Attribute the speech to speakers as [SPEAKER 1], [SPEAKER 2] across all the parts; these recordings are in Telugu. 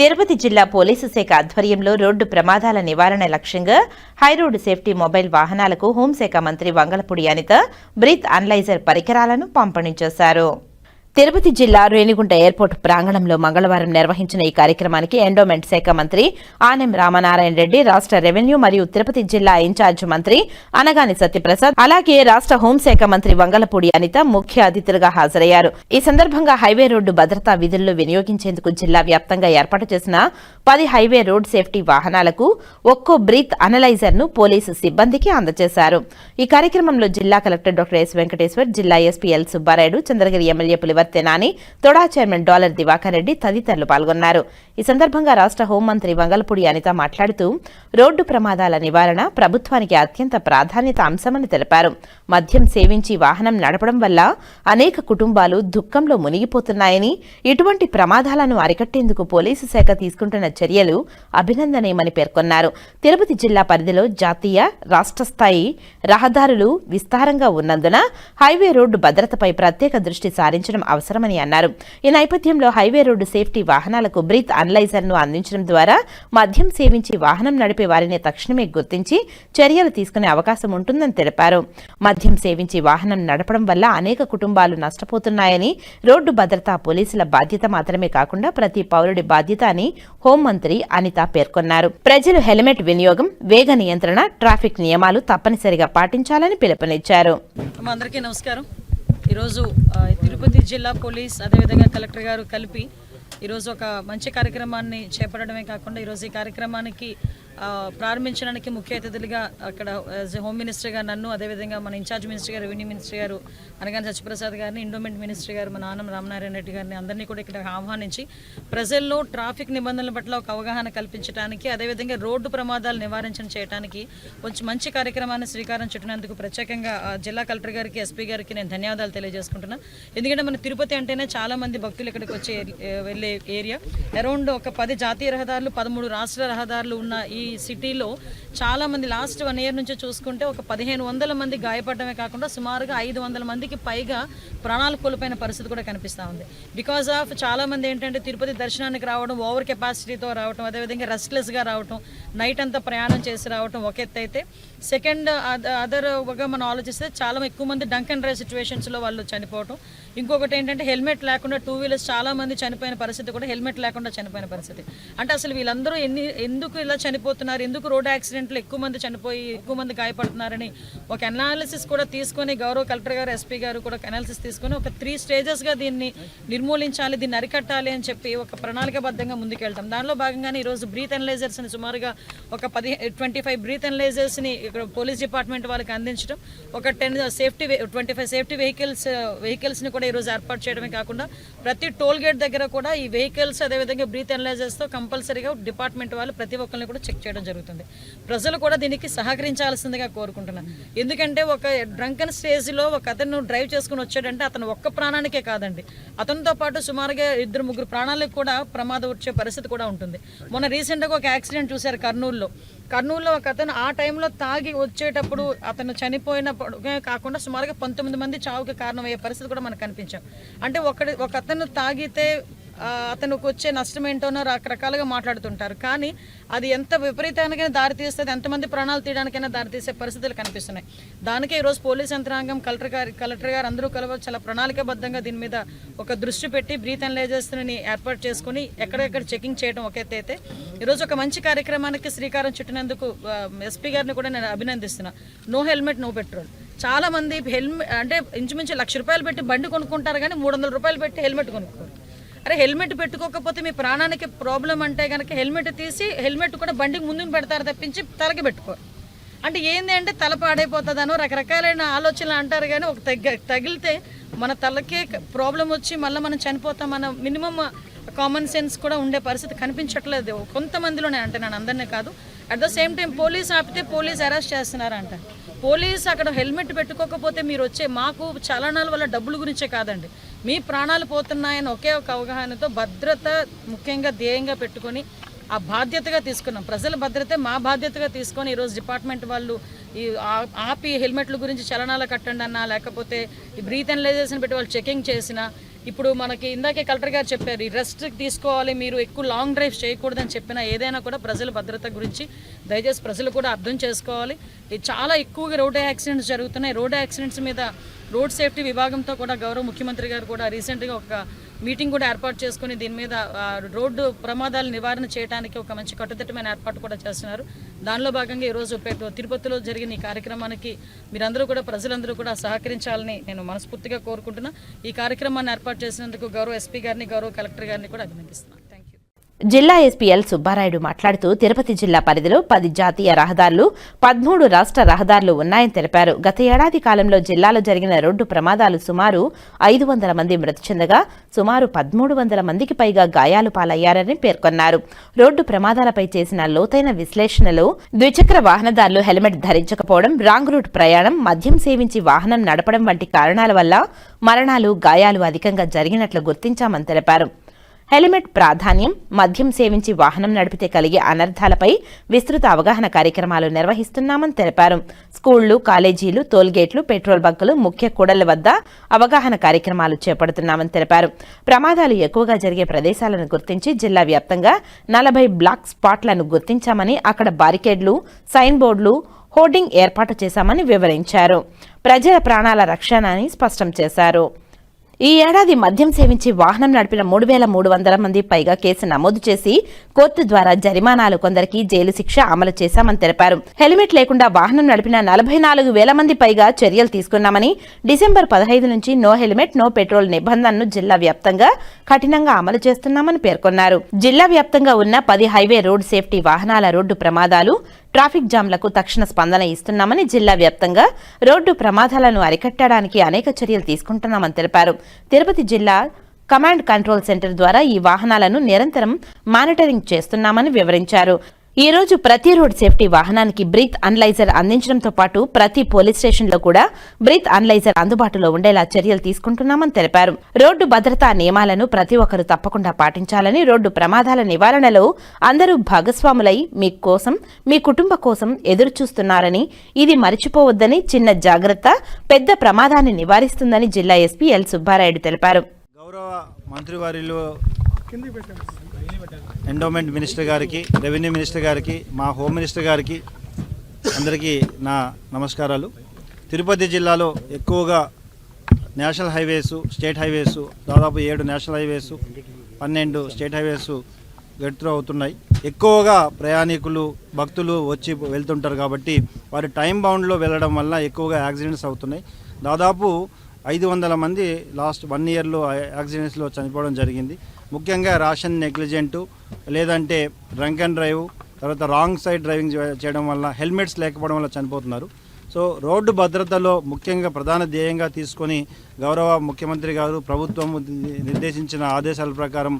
[SPEAKER 1] తిరుపతి జిల్లా పోలీసు శాఖ ఆధ్వర్యంలో రోడ్డు ప్రమాదాల నివారణ లక్ష్యంగా హైరోడ్ సేఫ్టీ మొబైల్ వాహనాలకు హోంశాఖ మంత్రి వంగలపూడి అనిత బ్రీత్ అనలైజర్ పరికరాలను పంపిణీ చేశారు. తిరుపతి జిల్లా రేణిగుంట ఎయిర్పోర్ట్ ప్రాంగణంలో మంగళవారం నిర్వహించిన ఈ కార్యక్రమానికి ఎండోమెంట్ శాఖ మంత్రి ఆనెం రామనారాయణ రెడ్డి రాష్ట్ర రెవెన్యూ మరియు తిరుపతి జిల్లా ఇన్ఛార్జ్ మంత్రి అనగాని సత్యప్రసాద్ అలాగే రాష్ట్ర హోంశాఖ మంత్రి వంగలపూడి అనిత ముఖ్య అతిథులుగా హాజరయ్యారు. ఈ సందర్భంగా హైవే రోడ్డు భద్రతా విధుల్లో వినియోగించేందుకు జిల్లా వ్యాప్తంగా ఏర్పాటు చేసిన పది హైవే రోడ్ సేఫ్టీ వాహనాలకు ఒక్కో బ్రీత్ అనలైజర్ను పోలీసు సిబ్బందికి అందజేశారు. ఈ కార్యక్రమంలో జిల్లా కలెక్టర్ డాక్టర్ ఎస్ వెంకటేశ్వర్ జిల్లా SP L Subbarayudu Chandragiri MLA Pulivarthi తెనాని TUDA chairman Dollar Divakar Reddy తదితరులు పాల్గొన్నారు. ఈ సందర్భంగా రాష్ట్ర హోంమంత్రి వంగలపూడి అనిత మాట్లాడుతూ రోడ్డు ప్రమాదాల నివారణ ప్రభుత్వానికి అత్యంత ప్రాధాన్యత అంశమని తెలిపారు. మద్యం సేవించి వాహనం నడపడం వల్ల అనేక కుటుంబాలు దుఃఖంలో మునిగిపోతున్నాయని ఇటువంటి ప్రమాదాలను అరికట్టేందుకు పోలీసు శాఖ తీసుకుంటున్న చర్యలు అభినందనీయమని పేర్కొన్నారు. తిరుపతి జిల్లా పరిధిలో జాతీయ రాష్ట్ర స్థాయి రహదారులు విస్తారంగా ఉన్నందున హైవే రోడ్డు భద్రతపై ప్రత్యేక దృష్టి సారించడం అవసరమని అన్నారు. ఈ నేపథ్యంలో హైవే రోడ్డు సేఫ్టీ వాహనాలకు బ్రీత్ అనలైజర్ను అందించడం ద్వారా మద్యం సేవించి వాహనం నడిపే వారిని తక్షణమే గుర్తించి చర్యలు తీసుకునే అవకాశం ఉంటుందని తెలిపారు. మద్యం సేవించి వాహనం నడపడం వల్ల అనేక కుటుంబాలు నష్టపోతున్నాయని రోడ్డు భద్రతా పోలీసుల బాధ్యత మాత్రమే కాకుండా ప్రతి పౌరుడి బాధ్యత అని హోంమంత్రి అనిత పేర్కొన్నారు. ప్రజలు హెల్మెట్ వినియోగం వేగ నియంత్రణ ట్రాఫిక్ నియమాలు తప్పనిసరిగా పాటించాలని పిలుపునిచ్చారు.
[SPEAKER 2] అందరికీ నమస్కారం. ఈరోజు తిరుపతి జిల్లా పోలీస్ అదేవిధంగా కలెక్టర్ గారు కలిపి ఈరోజు ఒక మంచి కార్యక్రమాన్ని చేపట్టడమే కాకుండా ఈరోజు ఈ కార్యక్రమానికి ప్రారంభించడానికి ముఖ్య అతిథులుగా అక్కడ యాజ్ హోమ్ మినిస్టర్ గారు నన్ను అదేవిధంగా మన in charge minister garu revenue minister garu అనగానే సత్యప్రసాద్ గారిని ఇండోమెంట్ మినిస్టర్ గారు మన ఆనం రామనారాయణ రెడ్డి గారిని అందరినీ కూడా ఇక్కడ ఆహ్వానించి ప్రజల్లో ట్రాఫిక్ నిబంధనల పట్ల ఒక అవగాహన కల్పించడానికి అదేవిధంగా రోడ్డు ప్రమాదాలు నివారించడం చేయడానికి కొంచెం మంచి కార్యక్రమాన్ని శ్రీకారం చుట్టినందుకు ప్రత్యేకంగా జిల్లా కలెక్టర్ గారికి ఎస్పీ గారికి నేను ధన్యవాదాలు తెలియజేసుకుంటున్నాను ఎందుకంటే మన తిరుపతి అంటేనే చాలా మంది భక్తులు ఇక్కడికి వచ్చే వెళ్ళే ఏరియా. అరౌండ్ ఒక పది జాతీయ రహదారులు పదమూడు రాష్ట్ర రహదారులు ఉన్న ఈ ఈ సిటీలో చాలామంది లాస్ట్ వన్ ఇయర్ నుంచి చూసుకుంటే ఒక పదిహేను వందల మంది గాయపడమే కాకుండా సుమారుగా ఐదు వందల మందికి పైగా ప్రాణాలు కోల్పోయిన పరిస్థితి కూడా కనిపిస్తూ ఉంది. బికాజ్ ఆఫ్ చాలామంది ఏంటంటే తిరుపతి దర్శనానికి రావడం ఓవర్ కెపాసిటీతో రావడం అదేవిధంగా రెస్ట్లెస్గా రావడం నైట్ అంతా ప్రయాణం చేసి రావడం ఒక ఎత్తు అయితే. సెకండ్ అదర్ ఒక మనం ఆలోచిస్తే చాలా ఎక్కువ మంది డంక్ అండ్ డ్రై సిచ్యువేషన్స్లో వాళ్ళు చనిపోవటం. ఇంకొకటి ఏంటంటే హెల్మెట్ లేకుండా టూ వీలర్స్ చాలా మంది చనిపోయిన పరిస్థితి కూడా హెల్మెట్ లేకుండా చనిపోయిన పరిస్థితి. అంటే అసలు వీళ్ళందరూ ఎన్ని ఎందుకు ఇలా చనిపోతున్నారు? ఎందుకు రోడ్ యాక్సిడెంట్లు ఎక్కువ మంది చనిపోయి ఎక్కువ మంది గాయపడుతున్నారని ఒక అనాలిసిస్ కూడా తీసుకొని గౌరవ కలెక్టర్ గారు ఎస్పీ గారు కూడా అనాలిసిస్ తీసుకొని ఒక త్రీ స్టేజెస్గా దీన్ని నిర్మూలించాలి దీన్ని అరికట్టాలి అని చెప్పి ఒక ప్రణాళికబద్ధంగా ముందుకెళ్తాం. దానిలో భాగంగానే ఈరోజు బ్రీత్ అనలైజర్స్ని సుమారుగా ఒక పది ట్వంటీ ఫైవ్ బ్రీత్ అనలైజర్స్ని ఇక్కడ పోలీస్ డిపార్ట్మెంట్ వాళ్ళకి అందించడం ఒక ten safety twenty five safety vehicles వెహికల్స్ని కూడా ఈరోజు ఏర్పాటు చేయడమే కాకుండా ప్రతి టోల్ గేట్ దగ్గర కూడా ఈ వెహికల్స్ అదేవిధంగా బ్రీత్ అనలైజర్స్తో కంపల్సరీగా డిపార్ట్మెంట్ వాళ్ళు ప్రతి ఒక్కరిని కూడా చెక్ చేయడం జరుగుతుంది. ప్రజలు కూడా దీనికి సహకరించాల్సిందిగా కోరుకుంటున్నాను. ఎందుకంటే ఒక డ్రంకన్ స్టేజ్లో ఒక అతను డ్రైవ్ చేసుకుని వచ్చాడంటే అతను ఒక్క ప్రాణానికే కాదండి. అతనితో పాటు సుమారుగా ఇద్దరు ముగ్గురు ప్రాణాలకు కూడా ప్రమాదం వచ్చే పరిస్థితి కూడా ఉంటుంది. మొన్న రీసెంట్గా ఒక యాక్సిడెంట్ చూశారు కర్నూలులో. కర్నూలులో ఒక అతను ఆ టైంలో తాగి వచ్చేటప్పుడు అతను చనిపోయినప్పుడు కాకుండా సుమారుగా పంతొమ్మిది మంది చావుకి కారణమయ్యే పరిస్థితి కూడా మనకు కనిపించాం. అంటే ఒకటి ఒక అతను తాగితే అతనికి వచ్చే నష్టం ఏంటోనో రకరకాలుగా మాట్లాడుతుంటారు. కానీ అది ఎంత విపరీతానికైనా దారితీస్తుంది ఎంతమంది ప్రాణాలు తీయడానికైనా దారితీసే పరిస్థితులు కనిపిస్తున్నాయి. దానికే ఈరోజు పోలీస్ యంత్రాంగం కలెక్టర్ గారు కలెక్టర్ గారు అందరూ కలవ చాలా ప్రణాళికబద్ధంగా దీని మీద ఒక దృష్టి పెట్టి బ్రీత్ అనలైజర్స్ని ఏర్పాటు చేసుకుని ఎక్కడెక్కడ చెకింగ్ చేయడం ఒక అయితే ఈరోజు ఒక మంచి కార్యక్రమానికి శ్రీకారం చుట్టినందుకు ఎస్పీ గారిని కూడా నేను అభినందిస్తున్నా. No helmet no petrol. చాలా మంది హెల్మెట్ అంటే ఇంచుమించు లక్ష రూపాయలు పెట్టి బండి కొనుక్కుంటారు కానీ మూడు వందల రూపాయలు పెట్టి హెల్మెట్ కొనుక్కోరు. అరే హెల్మెట్ పెట్టుకోకపోతే మీ ప్రాణానికి ప్రాబ్లం అంటే కనుక హెల్మెట్ తీసి హెల్మెట్ కూడా బండికి ముందుకు పెడతారు తప్పించి తలకి పెట్టుకోరు అంటే ఏంది అంటే తల పాడైపోతుందనో రకరకాలైన ఆలోచనలు అంటారు కానీ ఒక తగ్గ తగిలితే మన తలకే ప్రాబ్లం వచ్చి మళ్ళీ మనం చనిపోతామన్న మినిమం కామన్ సెన్స్ కూడా ఉండే పరిస్థితి కనిపించట్లేదు. కొంతమందిలోనే అంటే నేను అందరినీ కాదు. At the same time police ఆపితే పోలీస్ అరెస్ట్ చేస్తున్నారంట. పోలీస్ అక్కడ హెల్మెట్ పెట్టుకోకపోతే మీరు వచ్చే మాకు చలనాల వల్ల డబ్బుల గురించే కాదండి. మీ ప్రాణాలు పోతున్నాయని ఒకే ఒక అవగాహనతో భద్రత ముఖ్యంగా ధ్యేయంగా పెట్టుకొని ఆ బాధ్యతగా తీసుకున్నాం. ప్రజల భద్రతే మా బాధ్యతగా తీసుకొని ఈరోజు డిపార్ట్మెంట్ వాళ్ళు ఈ ఆపి హెల్మెట్ల గురించి చలనాలు కట్టండి అన్నా లేకపోతే ఈ బ్రీత్ అనలైజేషన్ పెట్టి వాళ్ళు చెకింగ్ చేసినా ఇప్పుడు మనకి ఇందాకే కలెక్టర్ గారు చెప్పారు రెస్ట్ తీసుకోవాలి మీరు ఎక్కువ లాంగ్ డ్రైవ్ చేయకూడదని చెప్పిన ఏదైనా కూడా ప్రజల భద్రత గురించి దయచేసి ప్రజలు కూడా అర్థం చేసుకోవాలి. చాలా ఎక్కువగా రోడ్ యాక్సిడెంట్స్ జరుగుతున్నాయి. రోడ్ యాక్సిడెంట్స్ మీద రోడ్ సేఫ్టీ విభాగంతో కూడా గౌరవ ముఖ్యమంత్రి గారు కూడా రీసెంట్గా ఒక మీటింగ్ కూడా ఏర్పాటు చేసుకుని దీని మీద రోడ్డు ప్రమాదాలు నివారణ చేయడానికి ఒక మంచి కట్టుదిట్టమైన ఏర్పాటు కూడా చేస్తున్నారు. దానిలో భాగంగా ఈరోజు తిరుపతిలో జరిగిన ఈ కార్యక్రమానికి మీరందరూ కూడా ప్రజలందరూ కూడా సహకరించాలని నేను మనస్ఫూర్తిగా కోరుకుంటున్నా. ఈ కార్యక్రమాన్ని ఏర్పాటు చేసినందుకు గౌరవ ఎస్పీ గారిని గౌరవ కలెక్టర్ గారిని కూడా అభినందిస్తున్నాను.
[SPEAKER 1] జిల్లా ఎస్పీ ఎల్ సుబ్బారాయుడు మాట్లాడుతూ తిరుపతి జిల్లా పరిధిలో పది జాతీయ రహదారులు పదమూడు రాష్ట్ర రహదారులు ఉన్నాయని తెలిపారు. గత ఏడాది కాలంలో జిల్లాలో జరిగిన రోడ్డు ప్రమాదాలు సుమారు ఐదు వందల మంది మృతి చెందగా సుమారు పదమూడు వందల మందికి పైగా గాయాలు పాలయ్యారని పేర్కొన్నారు. రోడ్డు ప్రమాదాలపై చేసిన లోతైన విశ్లేషణలో ద్విచక్ర వాహనదారులు హెల్మెట్ ధరించకపోవడం రాంగ్ రూట్ ప్రయాణం మద్యం సేవించి వాహనం నడపడం వంటి కారణాల వల్ల మరణాలు గాయాలు అధికంగా జరిగినట్లు గుర్తించామని తెలిపారు. హెల్మెట్ ప్రాధాన్యం మద్యం సేవించి వాహనం నడిపితే కలిగే అనర్థాలపై విస్తృత అవగాహన కార్యక్రమాలు నిర్వహిస్తున్నామని తెలిపారు. స్కూళ్ళు కాలేజీలు టోల్గేట్లు పెట్రోల్ బంకులు ముఖ్య కూడళ్ళ వద్ద అవగాహన కార్యక్రమాలు చేపడుతున్నామని తెలిపారు. ప్రమాదాలు ఎక్కువగా జరిగే ప్రదేశాలను గుర్తించి జిల్లా వ్యాప్తంగా నలభై బ్లాక్ స్పాట్లను గుర్తించామని అక్కడ బారికేడ్లు సైన్ బోర్డులు హోర్డింగ్ ఏర్పాటు చేశామని వివరించారు. ప్రజల ప్రాణాల రక్షణ అని స్పష్టం చేశారు. ఈ ఏడాది మద్యం సేవించి వాహనం నడిపిన మూడు వేల మూడు వందల మంది పైగా కేసు నమోదు చేసి కోర్టు ద్వారా జరిమానాలు కొందరికి జైలు శిక్ష అమలు చేశామని తెలిపారు. హెల్మెట్ లేకుండా వాహనం నడిపిన నలభై నాలుగు వేల మంది పైగా చర్యలు తీసుకున్నామని డిసెంబర్ పదహైదు నుంచి నో హెల్మెట్ నో పెట్రోల్ నిబంధనను జిల్లా వ్యాప్తంగా కఠినంగా అమలు చేస్తున్నామని పేర్కొన్నారు. జిల్లా వ్యాప్తంగా ఉన్న పది హైవే రోడ్ సేఫ్టీ వాహనాల రోడ్డు ప్రమాదాలు ట్రాఫిక్ జామ్లకు తక్షణ స్పందన ఇస్తున్నామని జిల్లా వ్యాప్తంగా రోడ్డు ప్రమాదాలను అరికట్టడానికి అనేక చర్యలు తీసుకుంటున్నామని తెలిపారు. తిరుపతి జిల్లా కమాండ్ కంట్రోల్ సెంటర్ ద్వారా ఈ వాహనాలను నిరంతరం మానిటరింగ్ చేస్తున్నామని వివరించారు. ఈ రోజు ప్రతి రోడ్ సేఫ్టీ వాహనానికి బ్రీత్ అనలైజర్ అందించడంతో పాటు ప్రతి పోలీస్ స్టేషన్లో కూడా బ్రీత్ అనలైజర్ అందుబాటులో ఉండేలా చర్యలు తీసుకుంటున్నామని తెలిపారు. రోడ్డు భద్రతా నియమాలను ప్రతి ఒక్కరూ తప్పకుండా పాటించాలని రోడ్డు ప్రమాదాల నివారణలో అందరూ భాగస్వాములై మీ కోసం మీ కుటుంబ కోసం ఎదురు చూస్తున్నారని ఇది మరిచిపోవద్దని చిన్న జాగ్రత్త పెద్ద ప్రమాదాన్ని నివారిస్తుందని జిల్లా ఎస్పీ ఎల్ సుబ్బారాయుడు తెలిపారు.
[SPEAKER 3] గౌరవ మంత్రివారిలో ఎండోమెంట్ మినిస్టర్ గారికి రెవెన్యూ మినిస్టర్ గారికి మా హోమ్ మినిస్టర్ గారికి అందరికీ నా నమస్కారాలు. తిరుపతి జిల్లాలో ఎక్కువగా నేషనల్ హైవేసు స్టేట్ హైవేసు దాదాపు ఏడు నేషనల్ హైవేసు పన్నెండు స్టేట్ హైవేసు గడుతూ అవుతున్నాయి. ఎక్కువగా ప్రయాణికులు భక్తులు వచ్చి వెళ్తుంటారు కాబట్టి వారి టైం బౌండ్లో వెళ్ళడం వల్ల ఎక్కువగా యాక్సిడెంట్స్ అవుతున్నాయి. దాదాపు ఐదు వందల మంది లాస్ట్ వన్ ఇయర్లో యాక్సిడెంట్స్లో చనిపోవడం జరిగింది. ముఖ్యంగా రాషన్ నెగ్లిజెంటు లేదంటే డ్రంక్ అండ్ డ్రైవ్ తర్వాత రాంగ్ సైడ్ డ్రైవింగ్ చేయడం వల్ల హెల్మెట్స్ లేకపోవడం వల్ల చనిపోతున్నారు. సో రోడ్డు భద్రతలో ముఖ్యంగా ప్రధాన ధ్యేయంగా తీసుకొని గౌరవ ముఖ్యమంత్రి గారు ప్రభుత్వం నిర్దేశించిన ఆదేశాల ప్రకారం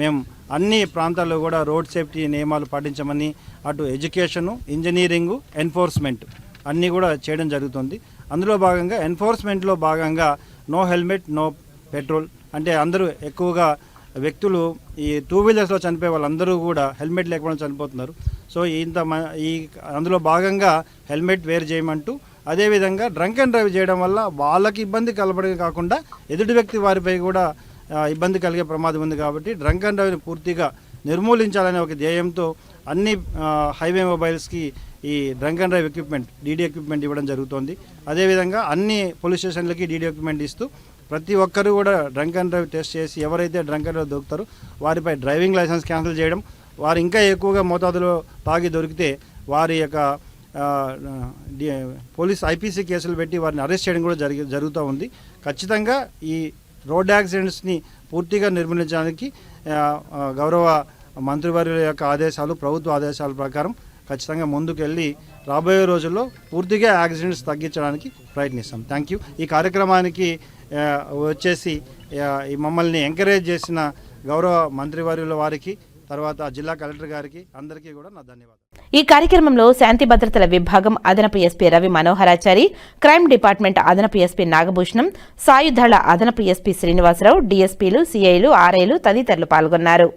[SPEAKER 3] మేము అన్ని ప్రాంతాల్లో కూడా రోడ్ సేఫ్టీ నియమాలు పాటించమని అటు ఎడ్యుకేషను ఇంజనీరింగు ఎన్ఫోర్స్మెంట్ అన్నీ కూడా చేయడం జరుగుతుంది. అందులో భాగంగా ఎన్ఫోర్స్మెంట్లో భాగంగా నో హెల్మెట్ నో పెట్రోల్. అంటే అందరూ ఎక్కువగా వ్యక్తులు ఈ టూ వీలర్స్లో చనిపోయే వాళ్ళందరూ కూడా హెల్మెట్ లేకపోవడం చనిపోతున్నారు. సో ఇంత మ- ఈ అందులో భాగంగా హెల్మెట్ వేర్ చేయమంటూ అదేవిధంగా డ్రంక్ అండ్ డ్రైవ్ చేయడం వల్ల వాళ్ళకి ఇబ్బంది కలపడమే కాకుండా ఎదుటి వ్యక్తి వారిపై కూడా ఇబ్బంది కలిగే ప్రమాదం ఉంది కాబట్టి డ్రంక్ అండ్ డ్రైవ్ని పూర్తిగా నిర్మూలించాలనే ఒక ధ్యేయంతో అన్ని హైవే మొబైల్స్కి ఈ drunk and drive equipment DD equipment ఇవ్వడం జరుగుతోంది. అదేవిధంగా అన్ని పోలీస్ స్టేషన్లకి డీడీ ఎక్విప్మెంట్ ఇస్తూ ప్రతి ఒక్కరు కూడా డ్రంక్ అండ్ డ్రైవ్ టెస్ట్ చేసి ఎవరైతే డ్రంక్ అండ్ డ్రైవ్ దొరుకుతారో వారిపై డ్రైవింగ్ లైసెన్స్ క్యాన్సిల్ చేయడం వారు ఇంకా ఎక్కువగా మోతాదులో తాగి దొరికితే వారి యొక్క పోలీస్ ఐపీసీ కేసులు పెట్టి వారిని అరెస్ట్ చేయడం కూడా జరిగి జరుగుతూ ఉంది. ఖచ్చితంగా ఈ రోడ్ యాక్సిడెంట్స్ని పూర్తిగా నిర్మూలించడానికి గౌరవ మంత్రివర్యుల యొక్క ఆదేశాలు ప్రభుత్వ ఆదేశాల ప్రకారం ఖచ్చితంగా ముందుకెళ్ళి రాబోయే రోజుల్లో పూర్తిగా యాక్సిడెంట్స్ తగ్గించడానికి ప్రయత్నిస్తాం. థ్యాంక్ యూ ఈ కార్యక్రమానికి వచ్చేసి ఈ మమ్మల్ని ఎంకరేజ్ చేసిన గౌరవ మంత్రివర్యుల వారికి తర్వాత జిల్లా కలెక్టర్ గారికి అందరికీ కూడా నా ధన్యవాదాలు.
[SPEAKER 1] ఈ కార్యక్రమంలో శాంతి భద్రతల విభాగం అదనపు SP Ravi Manoharachari crime department అదనపు ఎస్పీ నాగభూషణం సాయుధళ అదనపు ఎస్పీ శ్రీనివాసరావు డీఎస్పీలు సీఐలు ఆర్ఐలు తదితరులు పాల్గొన్నారు.